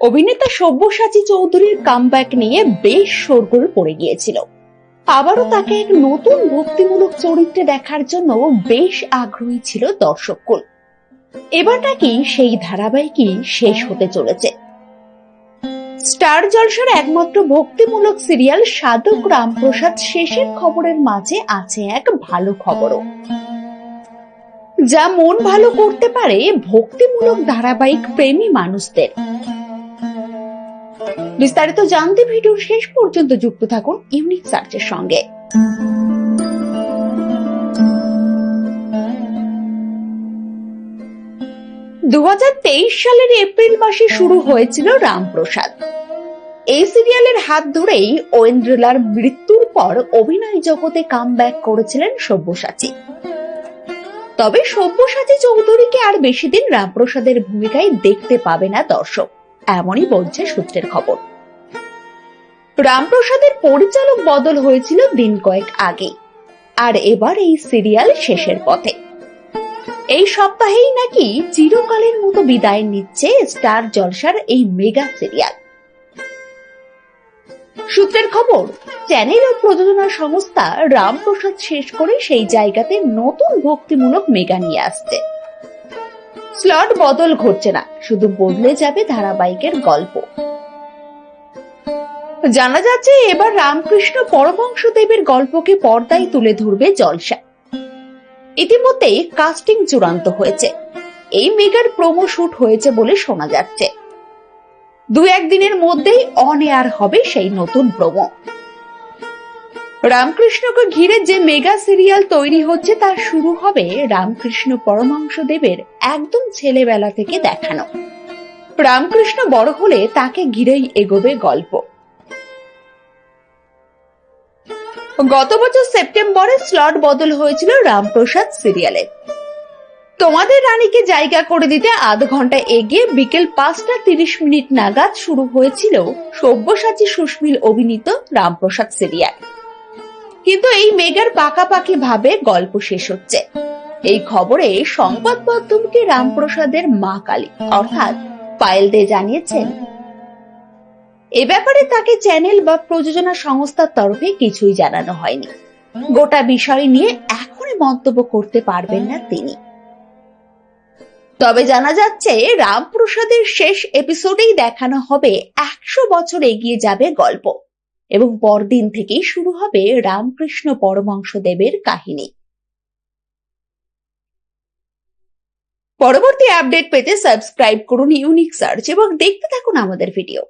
অভিনেতা সব্যসাচী চৌধুরীর কামব্যাক নিয়ে বেশ শোরগোল পড়ে গিয়েছিল। আবারও তাকে এক নতুন ভক্তিমূলক চরিত্রে দেখার জন্য বেশ আগ্রহী ছিল দর্শককুল। এবার নাকি সেই ধারাবাহিকই শেষ হতে চলেছে। স্টার জলসার একমাত্র ভক্তিমূলক সিরিয়াল সাধক রামপ্রসাদ শেষের খবরের মাঝে আছে এক ভালো খবরও। যা মন ভালো করতে পারে ভক্তিমূলক ধারাবাহিক প্রেমী মানুষদের। বিস্তারিত জানতে ভিডিওর শেষ পর্যন্ত যুক্ত থাকুন ইউনিক সার্চের সঙ্গে। দু সালের এপ্রিল মাসে শুরু হয়েছিল রামপ্রসাদ। এই সিরিয়ালের হাত ধরেই ঐন্দ্রলার মৃত্যুর পর অভিনয় জগতে কাম ব্যাক করেছিলেন সব্যসাচী। তবে সব্যসাচী চৌধুরীকে আর বেশি দিন রামপ্রসাদের ভূমিকায় দেখতে পাবে না দর্শক। এমনই বলছে সূত্রের খবর। রামপ্রসাদের পরিচালক বদল হয়েছিল দিন কয়েক আগে আর এবার এই সিরিয়াল শেষের পথে। এই সপ্তাহেই নাকি চিরকালের মতো বিদায় নিচ্ছে স্টার জলসার এই মেগা সিরিয়াল। সূত্রের খবর, চ্যানেল ও প্রযোজনা সংস্থা রামপ্রসাদ শেষ করে সেই জায়গাতে নতুন ভক্তিমূলক মেগা নিয়ে আসছে। স্লট বদল ঘটছে না, শুধু বদলে যাবে ধারাবাহিকের গল্প। জানা যাচ্ছে এবার রামকৃষ্ণ পরমহংসদেবের গল্পকে পর্দায় তুলে ধরবে জলসা। ইতিমধ্যে কাস্টিং চূড়ান্ত হয়েছে। এই মেগার প্রোমো শুট হয়েছে বলে শোনা যাচ্ছে। দু একদিনের মধ্যেই অন এয়ার হবে সেই নতুন প্রোমো রামকৃষ্ণকে ঘিরে যে মেগা সিরিয়াল তৈরি হচ্ছে, তা শুরু হবে রামকৃষ্ণ পরমাংশ দেবের একদম ছেলেবেলা থেকে দেখানো। রামকৃষ্ণ বড় হলে তাকে ঘিরেই এগোবে গল্প। গত বছর সেপ্টেম্বরে স্লট বদল হয়েছিল রামপ্রসাদ সিরিয়ালে। তোমাদের রানীকে জায়গা করে দিতে আধ ঘণ্টা এগিয়ে বিকেল পাঁচটা তিরিশ মিনিট নাগাদ শুরু হয়েছিল সব্যসাচী সুস্মিল অভিনীত রামপ্রসাদ সিরিয়াল। কিন্তু এই মেগার পাকাপাকি ভাবে গল্প শেষ হচ্ছে। এই খবরে সংবাদ মাধ্যমকে রামপ্রসাদের মা কালী, অর্থাৎ পায়েল দে জানিয়েছেন, এ ব্যাপারে তাকে চ্যানেল বা প্রযোজনা সংস্থার তরফে কিছুই জানানো হয়নি। গোটা বিষয় নিয়ে এখনই মন্তব্য করতে পারবেন না তিনি। তবে জানা যাচ্ছে, রামপ্রসাদের শেষ এপিসোডেই দেখানো হবে একশো বছর এগিয়ে যাবে গল্প। এবং পরদিন থেকেই শুরু হবে রামকৃষ্ণ পরমাংশ দেবের কাহিনী। পরবর্তী আপডেট পেতে সাবস্ক্রাইব করুন ইউনিক সার্চ এবং দেখতে থাকুন আমাদের ভিডিও